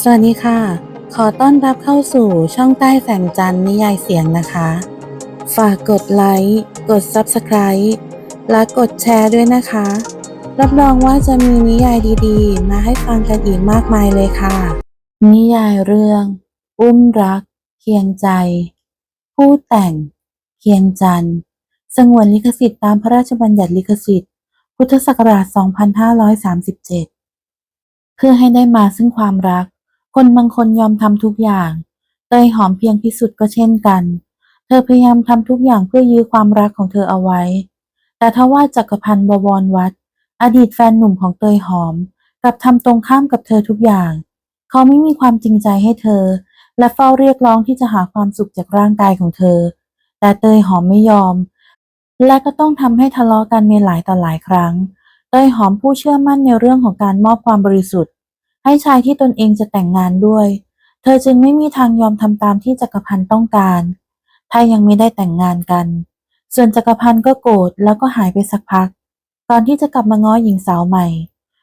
สวัสดีค่ะ ขอต้อนรับเข้าสู่ช่องใต้แสงจันทร์นิยายเสียงนะคะ ฝากกดไลค์ กด Subscribe และกดแชร์ด้วยนะคะ รับรองว่าจะมีนิยายดีๆ มาให้ฟังกันอีกมากมายเลยค่ะ นิยายเรื่อง อุ้มรัก เคียงใจ ผู้แต่ง เคียงจันทร์สงวนลิขสิทธิ์ตามพระราชบัญญัติลิขสิทธิ์ พุทธศักราช 2537 เพื่อให้ได้มาซึ่งความรัก คนบางคนยอมทำทุกอย่าง เตยหอมเพียงพิสุทธิ์ก็เช่นกัน เธอพยายามทำทุกอย่างเพื่อยื้อความรักของเธอเอาไว้ แต่ทว่าจักรพันธ์บวรวัฒน์อดีตแฟนหนุ่มของเตยหอมกลับทำตรงข้ามกับเธอทุกอย่าง เขาไม่มีความจริงใจให้เธอ และเฝ้าเรียกร้องที่จะหาความสุขจากร่างกายของเธอ แต่เตยหอมไม่ยอม และก็ต้องทำให้ทะเลาะกันในหลายต่อหลายครั้ง เตยหอมผู้เชื่อมั่นในเรื่องของการมอบความบริสุทธิ์ ให้ชายที่ตนเองจะแต่งงานด้วย เธอจึงไม่มีทางยอมทำตามที่จักรพันธ์ต้องการ ถ้ายังไม่ได้แต่งงานกัน ส่วนจักรพันธ์ก็โกรธแล้วก็หายไปสักพัก ก่อนที่จะกลับมาง้อหญิงสาวใหม่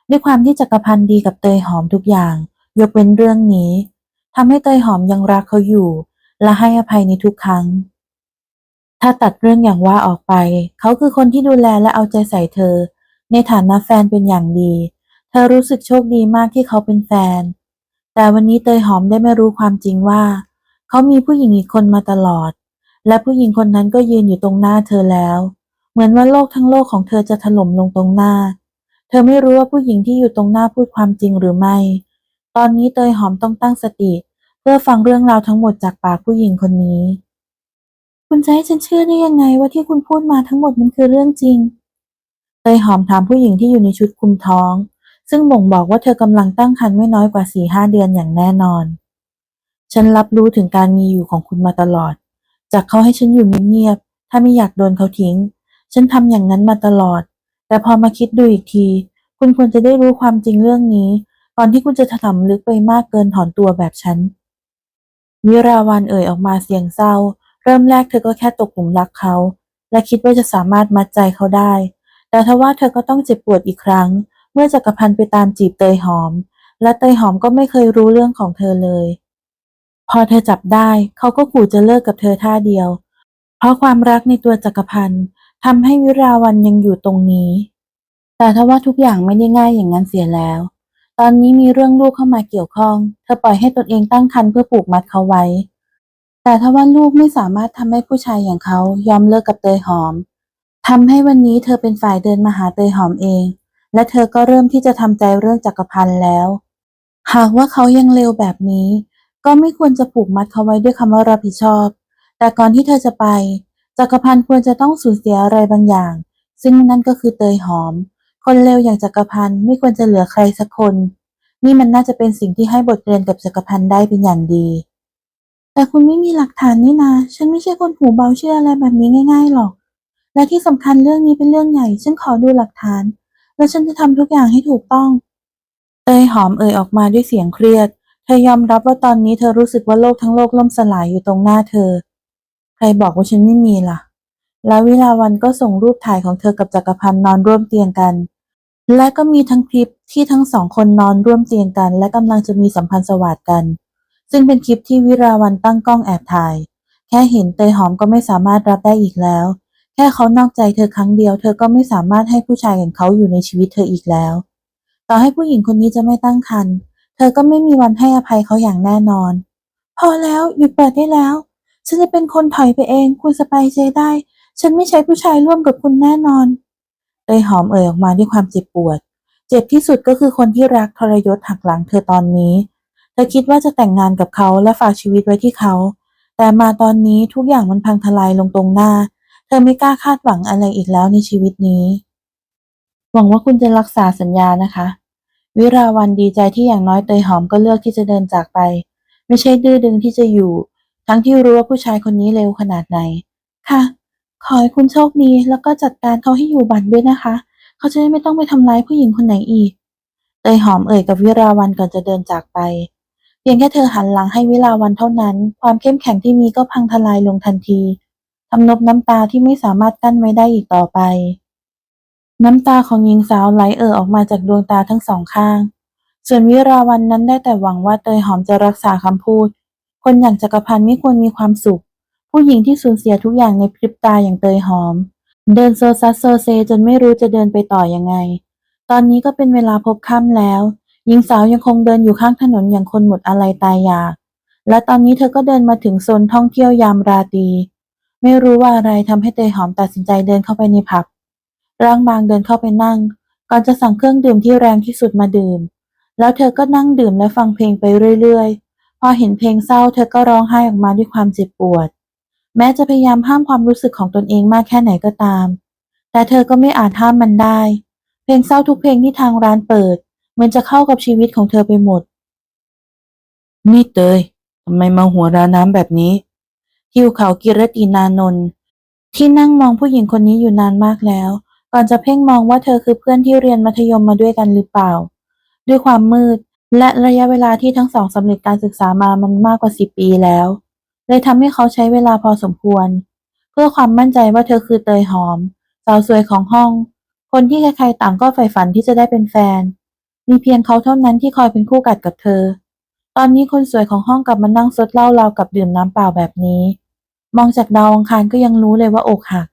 ด้วยความที่จักรพันธ์ดีกับเตยหอมทุกอย่าง ยกเว้นเรื่องนี้ทำให้เตยหอมยังรักเขาอยู่ และให้อภัยในทุกครั้ง ถ้าตัดเรื่องอย่างว่าออกไป เขาคือคนที่ดูแลและเอาใจใส่เธอ ในฐานะแฟนเป็นอย่างดี เธอรู้สึกโชคดีมากที่เขาเป็นแฟน แต่วันนี้เตยหอมได้ไม่รู้ความจริงว่า เขามีผู้หญิงอีกคนมาตลอด และผู้หญิงคนนั้นก็ยืนอยู่ตรงหน้าเธอแล้ว เหมือนว่าโลกทั้งโลกของเธอจะถล่มลงตรงหน้า เธอไม่รู้ว่าผู้หญิงที่อยู่ตรงหน้าพูดความจริงหรือไม่ ตอนนี้เตยหอมต้องตั้งสติ เพื่อฟังเรื่องราวทั้งหมดจากปากผู้หญิงคนนี้ คุณจะให้ฉันเชื่อได้ยังไงว่าที่คุณพูดมาทั้งหมดมันคือเรื่องจริงเตยหอมถามผู้หญิงที่อยู่ในชุดคลุมท้อง ซึ่งบ่งบอกว่าเธอกำลังตั้งครรภ์ไม่น้อยกว่าสี่ห้าเดือนอย่างแน่นอน ฉันรับรู้ถึงการมีอยู่ของคุณมาตลอด จากเขาให้ฉันอยู่เงียบๆ ถ้าไม่อยากโดนเขาทิ้ง ฉันทำอย่างนั้นมาตลอด แต่พอมาคิดดูอีกที คุณควรจะได้รู้ความจริงเรื่องนี้ก่อนที่คุณจะถลำลึกไปมากเกินถอนตัวแบบฉัน วิราวันเอ่ยออกมาเสียงเศร้า เริ่มแรกเธอก็แค่ตกหลุมรักเขา และคิดว่าจะสามารถมัดใจเขาได้ แต่ทว่าเธอก็ต้องเจ็บปวดอีกครั้ง เมื่อจักรพันธ์ไปตามจีบเตยหอม และเตยหอมก็ไม่เคยรู้เรื่องของเธอเลย พอเธอจับได้เขาก็ขู่จะเลิกกับเธอท่าเดียว เพราะความรักในตัวจักรพันธ์ทำให้วิราวันยังอยู่ตรงนี้ แต่ทว่าทุกอย่างไม่ได้ง่ายอย่างนั้นเสียแล้ว ตอนนี้มีเรื่องลูกเข้ามาเกี่ยวข้อง เธอปล่อยให้ตนเองตั้งครรภ์เพื่อผูกมัดเขาไว้ แต่ทว่าลูกไม่สามารถทำให้ผู้ชายอย่างเขายอมเลิกกับเตยหอมทำให้วันนี้เธอเป็นฝ่ายเดินมาหาเตยหอมเอง และเธอก็เริ่มที่จะทำใจเรื่องจักรพันธ์แล้ว หากว่าเขายังเลวแบบนี้ ก็ไม่ควรจะผูกมัดเขาไว้ด้วยคำว่ารับผิดชอบ แต่ก่อนที่เธอจะไป จักรพันธ์ควรจะต้องสูญเสียอะไรบางอย่าง ซึ่งนั่นก็คือเตยหอม คนเลวอย่างจักรพันธ์ไม่ควรจะเหลือใครสักคน นี่มันน่าจะเป็นสิ่งที่ให้บทเรียนกับจักรพันธ์ได้เป็นอย่างดี แต่คุณไม่มีหลักฐานนี่นาฉันไม่ใช่คนหูเบาเชื่ออะไรแบบนี้ง่าย ๆหรอก และที่สำคัญเรื่องนี้เป็นเรื่องใหญ่ ฉันขอดูหลักฐาน และฉันจะทำทุกอย่างให้ถูกต้อง เตยหอมเอ่ยออกมาด้วยเสียงเครียด เธอยอมรับว่าตอนนี้เธอรู้สึกว่าโลกทั้งโลกล่มสลายอยู่ตรงหน้าเธอ ใครบอกว่าฉันไม่มีล่ะ แล้ววิลาวันก็ส่งรูปถ่ายของเธอกับจักรพันธ์นอนร่วมเตียงกัน และก็มีทั้งคลิปที่ทั้งสองคนนอนร่วมเตียงกัน และกำลังจะมีสัมพันธ์สวัสดกัน ซึ่งเป็นคลิปที่วิราวันตั้งกล้องแอบถ่าย แค่เห็นเตยหอมก็ไม่สามารถรับได้อีกแล้ว ค่เขานอกใจเธอครั้งเดียว เธอก็ไม่สามารถให้ผู้ชายอย่างเขาอยู่ในชีวิตเธออีกแล้ว ต่อให้ผู้หญิงคนนี้จะไม่ตั้งครรภ์เธอก็ไม่มีวันให้อภัยเขาอย่างแน่นอน พอแล้วหยุดเปิดได้แล้วฉันจะเป็นคนถอยไปเอง คุณสบายใจได้ ฉันไม่ใช้ผู้ชายร่วมกับคุณแน่นอนเตยหอมเอ่ยออกมาด้วยความเจ็บปวด เจ็บที่สุดก็คือคนที่รักทรยศหักหลังเธอตอนนี้ เธอคิดว่าจะแต่งงานกับเขาและฝากชีวิตไว้ที่เขา แต่มาตอนนี้ทุกอย่างมันพังทลายลงตรงหน้า เธอไม่กล้าคาดหวังอะไรอีกแล้วในชีวิตนี้ หวังว่าคุณจะรักษาสัญญานะคะ วิราวันดีใจที่อย่างน้อยเตยหอมก็เลือกที่จะเดินจากไป ไม่ใช่ดื้อดึงที่จะอยู่ ทั้งที่รู้ว่าผู้ชายคนนี้เลวขนาดไหน ค่ะ ขอให้คุณโชคดีแล้วก็จัดการเขาให้อยู่บัตรด้วยนะคะ เขาจะได้ไม่ต้องไปทำร้ายผู้หญิงคนไหนอีก เตยหอมเอ่ยกับวิราวันก่อนจะเดินจากไปเพียงแค่เธอหันหลังให้วิราวันเท่านั้น ความเข้มแข็งที่มีก็พังทลายลงทันที ทำนบน้ำตาที่ไม่สามารถกั้นไว้ได้อีกต่อไป น้ำตาของหญิงสาวไหลเอ่อออกมาจากดวงตาทั้งสองข้าง ส่วนวิราวันนั้นได้แต่หวังว่าเตยหอมจะรักษาคำพูด คนอย่างจักรพันธ์ไม่ควรมีความสุข ผู้หญิงที่สูญเสียทุกอย่างในพริบตาอย่างเตยหอม เดินโซซัสโซเซจนไม่รู้จะเดินไปต่อยังไง ตอนนี้ก็เป็นเวลาพบค่ำแล้ว หญิงสาวยังคงเดินอยู่ข้างถนนอย่างคนหมดอะไรตายอยากและตอนนี้เธอก็เดินมาถึงโซนท่องเที่ยวยามราตรี ไม่รู้ว่าอะไรทำให้เตยหอมตัดสินใจเดินเข้าไปในผับ ร่างบางเดินเข้าไปนั่ง ก่อนจะสั่งเครื่องดื่มที่แรงที่สุดมาดื่ม แล้วเธอก็นั่งดื่มและฟังเพลงไปเรื่อยๆ พอเห็นเพลงเศร้าเธอก็ร้องไห้ออกมาด้วยความเจ็บปวด แม้จะพยายามห้ามความรู้สึกของตนเองมากแค่ไหนก็ตาม แต่เธอก็ไม่อาจห้ามมันได้ เพลงเศร้าทุกเพลงที่ทางร้านเปิด เหมือนจะเข้ากับชีวิตของเธอไปหมด นี่เตยทำไมมาหัวราน้ำแบบนี้ ทิวเขากิรตินานนท์ที่นั่งมองผู้หญิงคนนี้อยู่นานมากแล้ว ก่อนจะเพ่งมองว่าเธอคือเพื่อนที่เรียนมัธยมมาด้วยกันหรือเปล่า ด้วยความมืด และระยะเวลาที่ทั้งสองสำเร็จการศึกษามามันมากกว่าสิบปีแล้วเลยทำให้เขาใช้เวลาพอสมควร เพื่อความมั่นใจว่าเธอคือเตยหอม สาวสวยของห้อง คนที่ใครๆต่างก็ใฝ่ฝันที่จะได้เป็นแฟน มีเพียงเขาเท่านั้นที่คอยเป็นคู่กัดกับเธอ ตอนนี้คนสวยของห้องกลับมานั่งซดเหล้าราวกับดื่มน้ำเปล่าแบบนี้ มองจากดาวอังคารก็ยังรู้เลยว่าอกหัก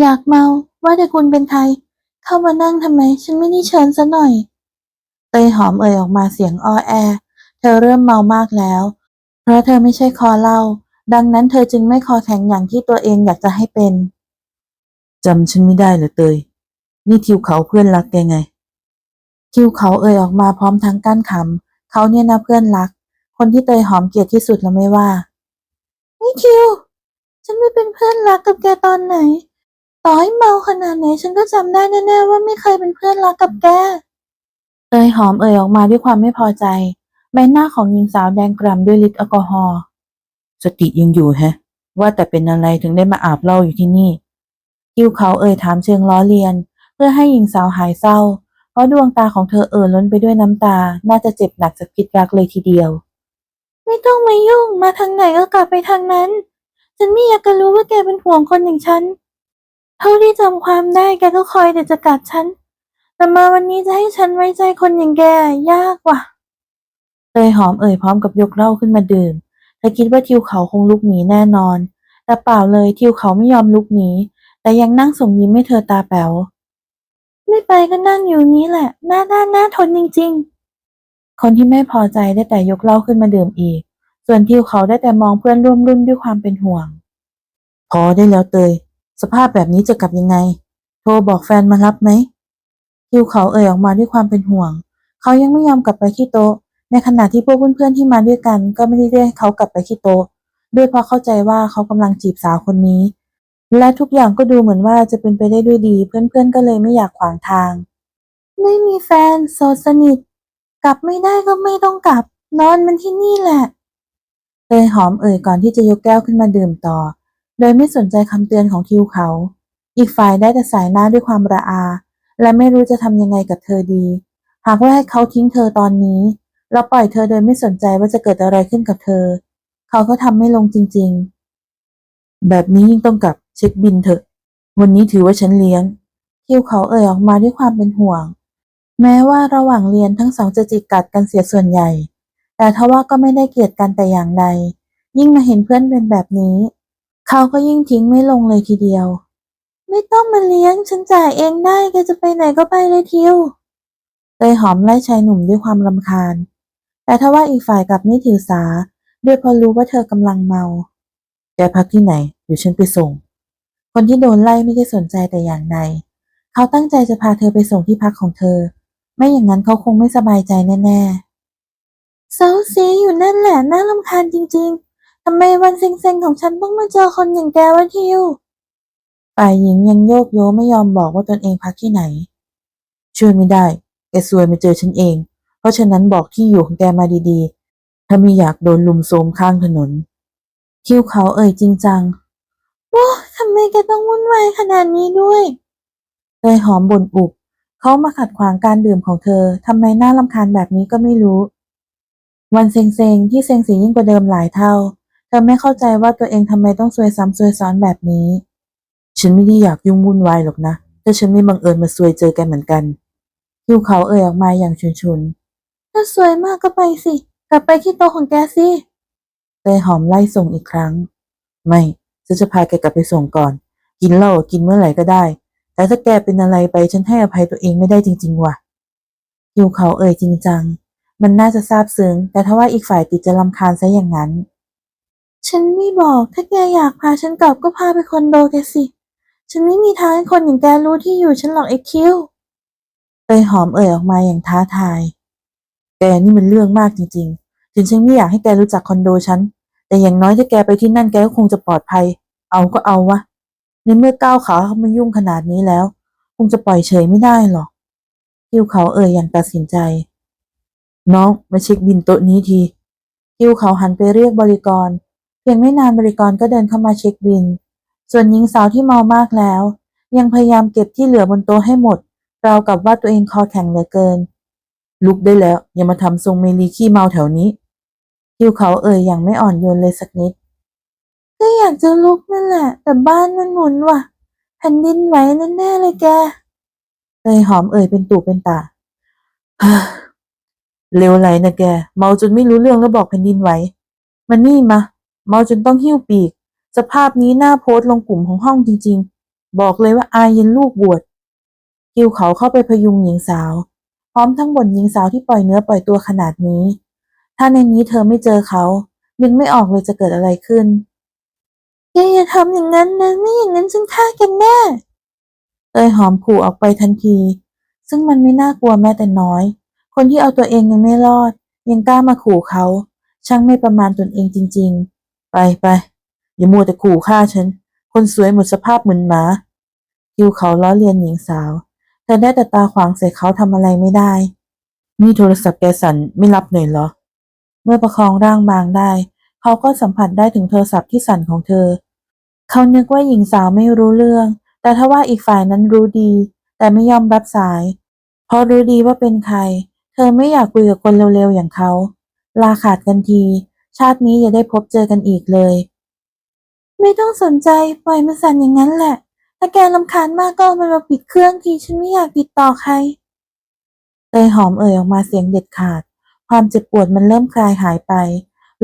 อยากเมาว่าแต่คุณเป็นใครเข้ามานั่งทำไม ฉันไม่ได้เชิญซะหน่อย เตยหอมเอ่ยออกมาเสียงอ้อแอ เธอเริ่มเมามากแล้ว เพราะเธอไม่ใช่คอเหล้าดังนั้นเธอจึงไม่คอแข็งอย่างที่ตัวเองอยากจะให้เป็นจำฉันไม่ได้เหรอเตย นี่ทิวเขาเพื่อนรักแกไง ทิวเขาเอ่ยออกมาพร้อมทั้งกั้นขำ เขาเนี่ยนะเพื่อนรัก คนที่เตยหอมเกลียดที่สุดแล้วไม่ว่านี่ทิว ฉันไม่เป็นเพื่อนรักกับแกตอนไหน ต่อให้เมาขนาดไหน ฉันก็จำได้แน่ๆว่าไม่เคยเป็นเพื่อนรักกับแกเตยหอมเอ่ยออกมาด้วยความไม่พอใจ ใบหน้าของหญิงสาวแดงกล่ำด้วยฤทธิ์แอลกอฮอล์สติยังอยู่แฮะ ว่าแต่เป็นอะไรถึงได้มาอาบเหล้าอยู่ที่นี่ทิวเขาเอ่ยถามเชิงล้อเลียน เพื่อให้หญิงสาวหายเศร้า เพราะดวงตาของเธอเอ่อล้นไปด้วยน้ำตา น่าจะเจ็บหนักจากพิษรักเลยทีเดียว ไม่ต้องมายุ่ง มาทางไหนก็กลับไปทางนั้น ฉันไม่อยากจะรู้ว่าแกเป็นห่วงคนอย่างฉัน เท่าที่จำความได้แกก็คอยแต่จะกัดฉัน แต่มาวันนี้จะให้ฉันไว้ใจคนอย่างแกยากว่ะเตยหอมเอ่ยพร้อมกับยกเหล้าขึ้นมาดื่ม เธอคิดว่าทิวเขาคงลุกหนีแน่นอน แต่เปล่าเลยทิวเขาไม่ยอมลุกหนี แต่ยังนั่งส่งยิ้มให้เธอตาแป๋ว ไม่ไปก็นั่งอยู่นี้แหละ หน้าด้านหน้าทนจริง ๆ คนที่ไม่พอใจได้แต่ยกเหล้าขึ้นมาดื่มอีก ส่วนทิวเขาได้แต่มองเพื่อนร่วมรุ่นด้วยความเป็นห่วง พอได้แล้วเตย สภาพแบบนี้จะกลับยังไง โทรบอกแฟนมารับไหมทิวเขาเอ่ยออกมาด้วยความเป็นห่วง เขายังไม่ยอมกลับไปที่โต๊ะ ในขณะที่พวกเพื่อนๆที่มาด้วยกัน ก็ไม่ได้เรียกเขากลับไปที่โต๊ะ ด้วยเพราะเข้าใจว่าเขากำลังจีบสาวคนนี้ และทุกอย่างก็ดูเหมือนว่าจะเป็นไปได้ด้วยดี เพื่อนๆก็เลยไม่อยากขวางทาง ไม่มีแฟนโสดสนิท กลับไม่ได้ก็ไม่ต้องกลับ นอนมันที่นี่แหละเตยหอมเอ่ยก่อนที่จะยกแก้วขึ้นมาดื่มต่อ โดยไม่สนใจคำเตือนของทิวเขา อีกฝ่ายได้แต่สายหน้าด้วยความระอา และไม่รู้จะทำยังไงกับเธอดี หากว่าให้เขาทิ้งเธอตอนนี้แล้วปล่อยเธอโดยไม่สนใจว่าจะเกิดอะไรขึ้นกับเธอ เขาก็ทำไม่ลงจริง ๆ แบบนี้ยิ่งต้องกลับ เช็คบินเถอะ วันนี้ถือว่าฉันเลี้ยงทิวเขาเอ่ยออกมาด้วยความเป็นห่วง แม้ว่าระหว่างเรียนทั้งสองจะจิกกัดกันเสียส่วนใหญ่ แต่ทว่าก็ไม่ได้เกลียดกันแต่อย่างใด ยิ่งมาเห็นเพื่อนเป็นแบบนี้ เขาก็ยิ่งทิ้งไม่ลงเลยทีเดียว ไม่ต้องมาเลี้ยง ฉันจ่ายเองได้แกจะไปไหนก็ไปเลยทิวเตยหอมไล่ชายหนุ่มด้วยความรำคาญ แต่ถ้าว่าอีกฝ่ายกลับไม่ถือสาด้วยพราะรู้ว่าเธอกำลังเมา แกพักที่ไหน เดี๋ยวฉันไปส่ง คนที่โดนไล่ไม่ได้สนใจแต่อย่างใด เขาตั้งใจจะพาเธอไปส่งที่พักของเธอ ไม่อย่างนั้นเขาคงไม่สบายใจแน่ๆเซาซีอยู่นั่นแหละน่ารำคาญจริงๆทำไมวันเซ็งๆของฉันต้องมาเจอคนอย่างแกวะทิวฝ่ายหญิงยังโยกโยไม่ยอมบอกว่าตนเองพักที่ไหน ช่วยไม่ได้ แกซวยมาเจอฉันเอง เพราะฉะนั้นบอกที่อยู่ของแกมาดีๆ ถ้าไม่อยากโดนลุมโทรมข้างถนนทิวเขาเอ่ยจริงจังโอ้ทำ ไมแกต้องวุ่นวายขนาดนี้ด้วยเตยหอมบ่นอุบเขามาขัดขวางการดื่มของเธอทำไมน่ารำคาญแบบนี้ก็ไม่รู้ วันเซ็งๆที่เซ็งสียิ่งกว่าเดิมหลายเท่า เธอไม่เข้าใจว่าตัวเองทำไมต้องซวยซ้ำซวยซ้อนแบบนี้ ฉันไม่ได้อยากยุ่งวุ่นวายหรอกนะถ้าฉันไม่บังเอิญมาซวยเจอกันเหมือนกันทิวเขาเอ่ยออกมาอย่างชุนชุนถ้าสวยมากก็ไปสิ กลับไปที่โต๊ะของแกสิเตยหอมไล่ส่งอีกครั้ง ไม่ ฉันจะพาแกกลับไปส่งก่อน กินเหล้ากินเมื่อไหร่ก็ได้ แต่ถ้าแกเป็นอะไรไปฉันให้อภัยตัวเองไม่ได้จริง ๆ ว่ะคิวเขาเอ่ยจริงจัง มันน่าจะซาบซึ้ง แต่ถ้าว่าอีกฝ่ายติดจะรำคาญซะอย่างนั้น ฉันไม่บอก ถ้าแกอยากพาฉันกลับก็พาไปคอนโดแกสิ ฉันไม่มีทางให้คนอย่างแกรู้ที่อยู่ฉันหรอกไอ้คิวเตยหอมเอ่ยออกมาอย่างท้าทาย แกนี่มันเรื่องมากจริงๆ ถึงฉันไม่อยากให้แกรู้จักคอนโดฉัน แต่อย่างน้อยถ้าแกไปที่นั่นแกก็คงจะปลอดภัย เอาก็เอาวะ ในเมื่อก้าวขาเข้ามายุ่งขนาดนี้แล้ว คงจะปล่อยเฉยไม่ได้หรอกคิวเขาเอ่ยอย่างตัดสินใจ น้องมาเช็คบินโต๊ะนี้ทีคิวเขาหันไปเรียกบริกร เพียงไม่นานบริกรก็เดินเข้ามาเช็คบิน ส่วนหญิงสาวที่เมามากแล้ว ยังพยายามเก็บที่เหลือบนโต๊ะให้หมดราวกับว่าตัวเองคอแข็งเหลือเกิน ลุกได้แล้ว อย่ามาทำทรงเมลีขี้เมาแถวนี้ คิวเขาเอ่ยอย่างไม่อ่อนโยนเลยสักนิด ก็อยากจะลุกนั่นแหละ แต่บ้านมันหมุนว่ะแผ่นดินไหวแน่ๆเลยแกเตยหอมเอ่ยเป็นตู่เป็นตาเลวไหลนะแก เมาจนไม่รู้เรื่องแล้วบอกแผ่นดินไหวมันนี่มา เมาจนต้องหิ้วปีก สภาพนี้หน่าโพสต์ลงกลุ่มของห้องจริง ๆ บอกเลยว่าอายเยันลูกบวชคิวเขาเข้าไปพยุงหญิงสาว พร้อมทั้งบ่นหญิงสาวที่ปล่อยเนื้อปล่อยตัวขนาดนี้ ถ้าในนี้เธอไม่เจอเขานึกไม่ออกเลยจะเกิดอะไรขึ้นแกอย่าทำอย่างนั้นนะไม่อย่างนั้นฉันฆ่าแกันแน่เตยหอมขู่ออกไปทันที ซึ่งมันไม่น่ากลัวแม้แต่น้อย คนที่เอาตัวเองยังไม่รอด ยังกล้ามาขู่เขา ช่างไม่ประมาณตนเองจริง ๆ ไปไปอย่ามัวแต่ขู่ฆ่าฉัน คนสวยหมดสภาพเหมือนหมาคิวเขาล้อเลียนหญิงสาวเธอได้แต่ตาขวางใส่เขาทำอะไรไม่ได้ นี่โทรศัพท์แกสั่นไม่รับหน่อยเหรอ เมื่อประคองร่างบางได้ เขาก็สัมผัสได้ถึงโทรศัพท์ที่สั่นของเธอ เขานึกว่าหญิงสาวไม่รู้เรื่อง แต่ถ้าว่าอีกฝ่ายนั้นรู้ดี แต่ไม่ยอมรับสาย เพราะรู้ดีว่าเป็นใคร เธอไม่อยากคุยกับคนเร็วๆอย่างเขา ลาขาดกันที ชาตินี้อย่าได้พบเจอกันอีกเลย ไม่ต้องสนใจปล่อยมันสั่นอย่างนั้นแหละ ถ้าแกลำคาญมากก็มันมาปิดเครื่องทีฉันไม่อยากติดต่อใครเตยหอมเอ่ยออกมาเสียงเด็ดขาด ความเจ็บปวดมันเริ่มคลายหายไป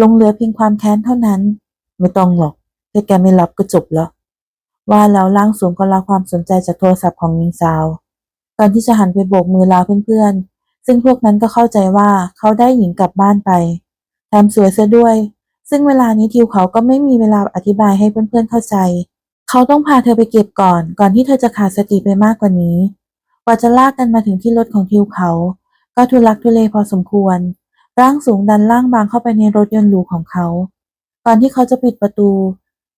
ลงเหลือเพียงความแค้นเท่านั้น ไม่ต้องหรอกแค่แกไม่รับก็จบแล้วว่าแล้วร่างสูงก็รับความสนใจจากโทรศัพท์ของหญิงสาวก่อนที่จะหันไปโบกมือลาเพื่อนๆ ซึ่งพวกนั้นก็เข้าใจว่าเขาได้หญิงกลับบ้านไปแถมสวยซะด้วย ซึ่งเวลานี้ทิวเขาก็ไม่มีเวลาอธิบายให้เพื่อนๆเข้าใจ เขาต้องพาเธอไปเก็บก่อน ก่อนที่เธอจะขาดสติไปมากกว่านี้ กว่าจะลากกันมาถึงที่รถของทิวเขา ก็ทุลักทุเลพอสมควร ร่างสูงดันร่างบางเข้าไปในรถยนต์หรูของเขา ก่อนที่เขาจะปิดประตู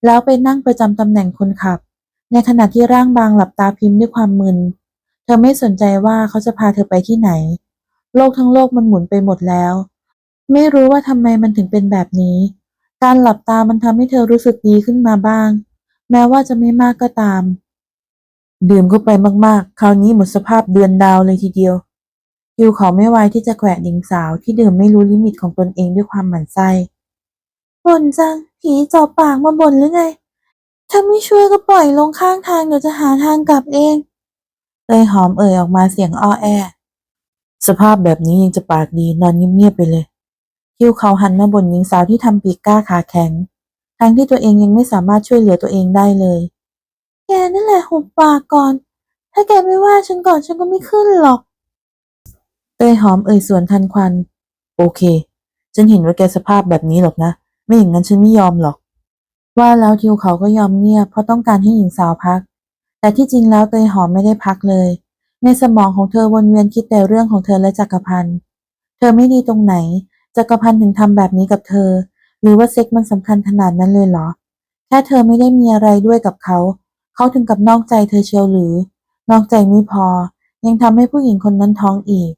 แล้วไปนั่งประจำตำแหน่งคนขับ ในขณะที่ร่างบางหลับตาพิมพ์ด้วยความมึน เธอไม่สนใจว่าเขาจะพาเธอไปที่ไหน โลกทั้งโลกมันหมุนไปหมดแล้ว ไม่รู้ว่าทำไมมันถึงเป็นแบบนี้ การหลับตามันทำให้เธอรู้สึกดีขึ้นมาบ้าง แม้ว่าจะไม่มากก็ตาม ดื่มเข้าไปมากๆ คราวนี้หมดสภาพเดือนดาวเลยทีเดียว คิวเขาไม่ไวที่จะแขวะหญิงสาวที่ดื่มไม่รู้ลิมิตของตนเองด้วยความหมั่นไส้บ่นจัง ผีจ่อปากมาบ่นหรือไง ถ้าไม่ช่วยก็ปล่อยลงข้างทางเดี๋ยวจะหาทางกลับเองเตยหอมเอ่ยออกมาเสียงอ้อแอ สภาพแบบนี้ยังจะปากดีนอนเงียบๆไปเลยคิวเขาหันมาบ่นหญิงสาวที่ทำปีกก้าขาแข็ง ทั้งที่ตัวเองยังไม่สามารถช่วยเหลือตัวเองได้เลย แกนั่นแหละหุบปากก่อน ถ้าแกไม่ว่าฉันก่อนฉันก็ไม่ขึ้นหรอก เตยหอมเอ่ยสวนทันควัน โอเค ฉันเห็นว่าแกสภาพแบบนี้หรอกนะ ไม่อย่างนั้นฉันไม่ยอมหรอก ว่าแล้วทิวเขาก็ยอมเงียบเพราะต้องการให้หญิงสาวพัก แต่ที่จริงแล้วเตยหอมไม่ได้พักเลย ในสมองของเธอวนเวียนคิดแต่เรื่องของเธอและจักรพันธ์เธอไม่ดีตรงไหน จักรพันธ์ถึงทำแบบนี้กับเธอ หรือว่าเซ็กมันสำคัญขนาดนั้นเลยเหรอ แค่เธอไม่ได้มีอะไรด้วยกับเขา เขาถึงกับนอกใจเธอเชียวหรือ นอกใจไม่พอ ยังทำให้ผู้หญิงคนนั้นท้องอีก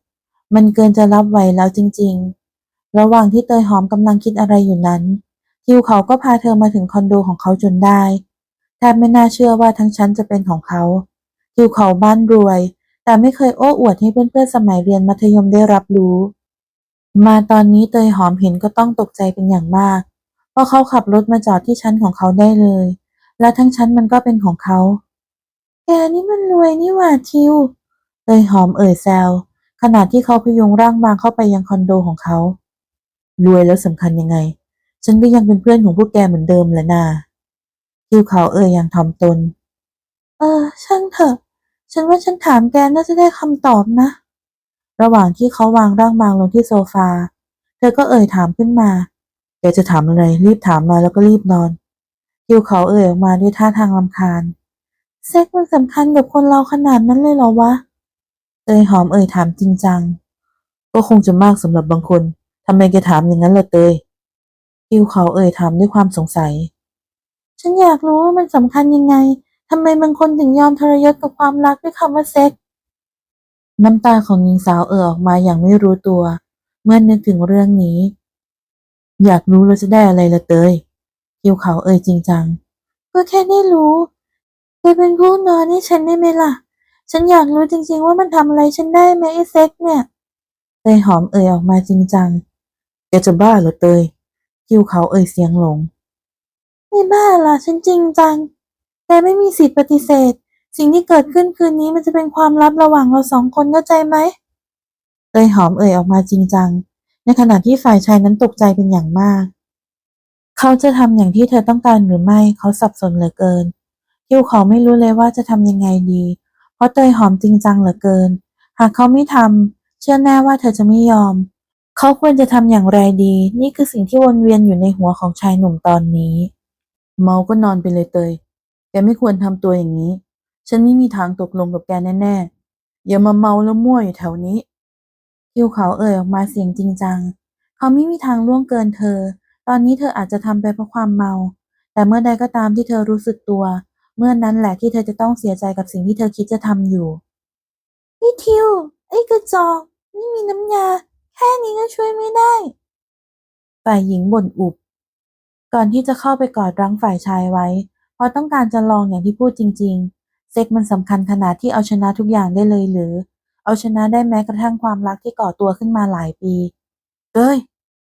มันเกินจะรับไหวแล้วจริง ๆ ระหว่างที่เตยหอมกำลังคิดอะไรอยู่นั้น ทิวเขาก็พาเธอมาถึงคอนโดของเขาจนได้แทบไม่น่าเชื่อว่าทั้งชั้นจะเป็นของเขาทิวเขาบ้านรวย แต่ไม่เคยโอ้อวดให้เพื่อนๆสมัยเรียนมัธยมได้รับรู้ มาตอนนี้เตยหอมเห็นก็ต้องตกใจเป็นอย่างมาก เพราะเขาขับรถมาจอดที่ชั้นของเขาได้เลย และทั้งชั้นมันก็เป็นของเขาแกนี่มันรวยนี่หว่าทิวเตยหอมเอ่ยแซว ขณะที่เขาพยุงร่างบางเข้าไปยังคอนโดของเขา รวยแล้วสำคัญยังไง ฉันก็ยังเป็นเพื่อนของพวกแกเหมือนเดิมแหละนาทิวเขาเอ่ยอย่างถ่อมตน เออ ช่างเถอะ ฉันว่าฉันถามแกน่าจะได้คำตอบนะ ระหว่างที่เขาวางร่างบางลงที่โซฟา เธอก็เอ่ยถามขึ้นมา แกจะถามอะไร รีบถามมาแล้วก็รีบนอนทิวเขาเอ่ยออกมาด้วยท่าทางรำคาญ เซ็กมันสำคัญกับคนเราขนาดนั้นเลยเหรอวะ เตยหอมเอ่ยถามจริงจัง ก็คงจะมากสำหรับบางคนทำไมแกถามอย่างนั้นล่ะเตยทิวเขาเอ่ยถามด้วยความสงสัย ฉันอยากรู้ว่ามันสำคัญยังไงทำไมบางคนถึงยอมทรยศกับความรักด้วยคำว่าเซ็ก น้ำตาของหญิงสาวเอ่อออกมาอย่างไม่รู้ตัว เมื่อนึกถึงเรื่องนี้ อยากรู้แล้วจะได้อะไรละเตยทิวเขาเอ่ยจริงจัง ก็แค่ได้รู้แกเป็นผู้นอนให้ฉันได้ไหมล่ะ ฉันอยากรู้จริงๆว่ามันทำอะไรฉันได้ไหมไอ้เซ็กเนี่ยเตยหอมเอ่ยออกมาจริงจังแกจะบ้าเหรอเตยทิวเขาเอ่ยเสียงหลง ไม่บ้าล่ะฉันจริงจัง แกไม่มีสิทธิ์ปฏิเสธ สิ่งที่เกิดขึ้นคืนนี้มันจะเป็นความลับระหว่างเราสองคนเข้าใจไหมเตยหอมเอ่ยออกมาจริงจัง ในขณะที่ฝ่ายชายนั้นตกใจเป็นอย่างมาก เขาจะทำอย่างที่เธอต้องการหรือไม่เขาสับสนเหลือเกินทิวเขาไม่รู้เลยว่าจะทำยังไงดี ราะเตยหอมจริงจังเหลือเกิน หากเขาไม่ทำเชื่อแน่ว่าเธอจะไม่ยอม เขาควรจะทำอย่างไรดี นี่คือสิ่งที่วนเวียนอยู่ในหัวของชายหนุ่มตอนนี้ เมาก็นอนไปเลยเตย แกไม่ควรทำตัวอย่างนี้ ฉันไม่มีทางตกลงกับแกแน่ๆ อย่ามาเมาแล้วมั่วอยู่แถวนี้ทิวเขาเอ่ยออกมาเสียงจริงจัง เขาไม่มีทางล่วงเกินเธอ ตอนนี้เธออาจจะทำไปเพราะความเมา แต่เมื่อใดก็ตามที่เธอรู้สึกตัว เมื่อนั้นแหละที่เธอจะต้องเสียใจกับสิ่งที่เธอคิดจะทำอยู่นี่ทิว ไอ้กระจอกไม่มีน้ำยา แค่นี้ก็ช่วยไม่ได้ ฝ่ายหญิงบ่นอุบ ก่อนที่จะเข้าไปกอดรั้งฝ่ายชายไว้ เพราะต้องการจะลองอย่างที่พูดจริง ๆ เซ็กมันสำคัญขนาดที่เอาชนะทุกอย่างได้เลยหรือ เอาชนะได้แม้กระทั่งความรักที่ก่อตัวขึ้นมาหลายปีเอ้ย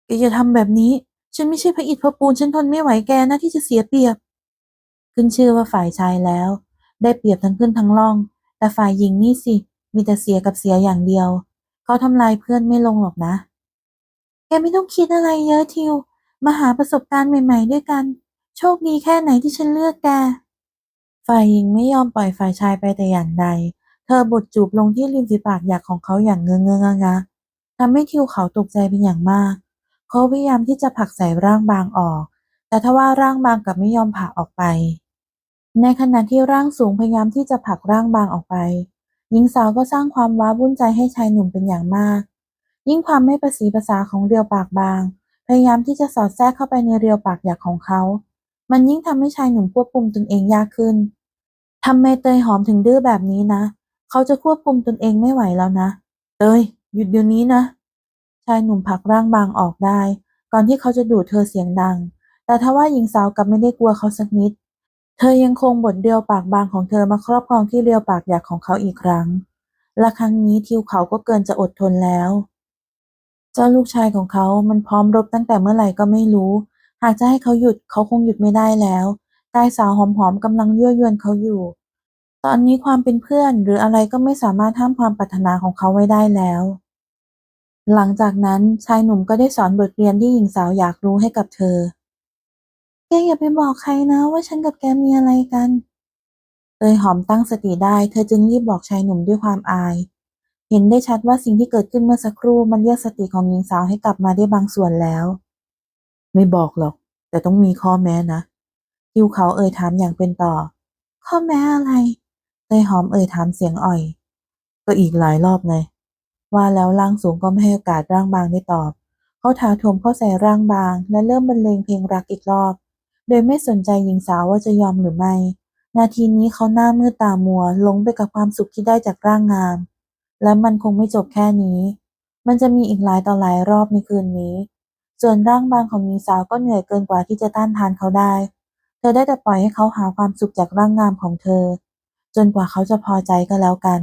แกอย่าทำแบบนี้ ฉันไม่ใช่พระอิฐพระปูนฉันทนไม่ไหวแกนะที่จะเสียเปรียบ ขึ้นชื่อว่าฝ่ายชายแล้ว ได้เปรียบทั้งขึ้นทั้งล่อง แต่ฝ่ายหญิงนี่สิ มีแต่เสียกับเสียอย่างเดียว เขาทำลายเพื่อนไม่ลงหรอกนะ แกไม่ต้องคิดอะไรเยอะทิว มาหาประสบการณ์ใหม่ ๆ ด้วยกัน โชคดีแค่ไหนที่ฉันเลือกแก ฝ่ายหญิงไม่ยอมปล่อยฝ่ายชายไปแต่อย่างใด เธอบดจูบลงที่ริมฝีปากหยักของเขาอย่างเงื้อเงื้องะทำให้ทิวเขาตกใจเป็นอย่างมาก เขาพยายามที่จะผลักใส่ร่างบางออก แต่ทว่าร่างบางกับไม่ยอมผลักออกไป ในขณะที่ร่างสูงพยายามที่จะผลักร่างบางออกไป หญิงสาวก็สร้างความว้าวุ่นใจให้ชายหนุ่มเป็นอย่างมาก ยิ่งความไม่ประสีภาษาของเรียวปากบาง พยายามที่จะสอดแทรกเข้าไปในเรียวปากหยักของเขา มันยิ่งทำให้ชายหนุ่มควบคุมตนเองยากขึ้นทำไมเตยหอมถึงดื้อแบบนี้นะ เขาจะควบคุมตนเองไม่ไหวแล้วนะ เตยหยุดเดี๋ยวนี้นะ ชายหนุ่มผลักร่างบางออกได้ ก่อนที่เขาจะดูดเธอเสียงดัง แต่ทว่าหญิงสาวกลับไม่ได้กลัวเขาสักนิด เธอยังคงบดเรียวปากบางของเธอมาครอบครองที่เรียวปากหยักของเขาอีกครั้ง และครั้งนี้ทิวเขาก็เกินจะอดทนแล้ว เจ้าลูกชายของเขามันพร้อมรบตั้งแต่เมื่อไหร่ก็ไม่รู้ หากจะให้เขาหยุดเขาคงหยุดไม่ได้แล้วกายสาวหอมๆกำลังยั่วยวนเขาอยู่ ตอนนี้ความเป็นเพื่อนหรืออะไรก็ไม่สามารถห้ามความปรารถนาของเขาไว้ได้แล้ว หลังจากนั้นชายหนุ่มก็ได้สอนบทเรียนที่หญิงสาวอยากรู้ให้กับเธอ แกอย่าไปบอกใครนะว่าฉันกับแกมีอะไรกันเตยหอมตั้งสติได้ เธอจึงรีบบอกชายหนุ่มด้วยความอาย เห็นได้ชัดว่าสิ่งที่เกิดขึ้นเมื่อสักครู่มันเรียกสติของหญิงสาวให้กลับมาได้บางส่วนแล้ว ไม่บอกหรอก แต่ต้องมีข้อแม้นะทิวเขาเอ่ยถามอย่างเป็นต่อ ข้อแม้อะไรเตยหอมเอ่ยถามเสียงอ่อย ก็อีกหลายรอบไงว่าแล้วร่างสูงก็ไม่ให้โอกาสร่างบางได้ตอบ เขาถาโถมเข้าใส่ร่างบาง และเริ่มบรรเลงเพลงรักอีกรอบ โดยไม่สนใจหญิงสาวว่าจะยอมหรือไม่ นาทีนี้เขาหน้ามืดตามัวหลงไปกับความสุขที่ได้จากร่างงาม และมันคงไม่จบแค่นี้ มันจะมีอีกหลายต่อหลายรอบในคืนนี้ ส่วนร่างบางของหญิงสาวก็เหนื่อยเกินกว่าที่จะต้านทานเขาได้ เธอได้แต่ปล่อยให้เขาหาความสุขจากร่างงามของเธอ จนกว่าเขาจะพอใจก็แล้วกัน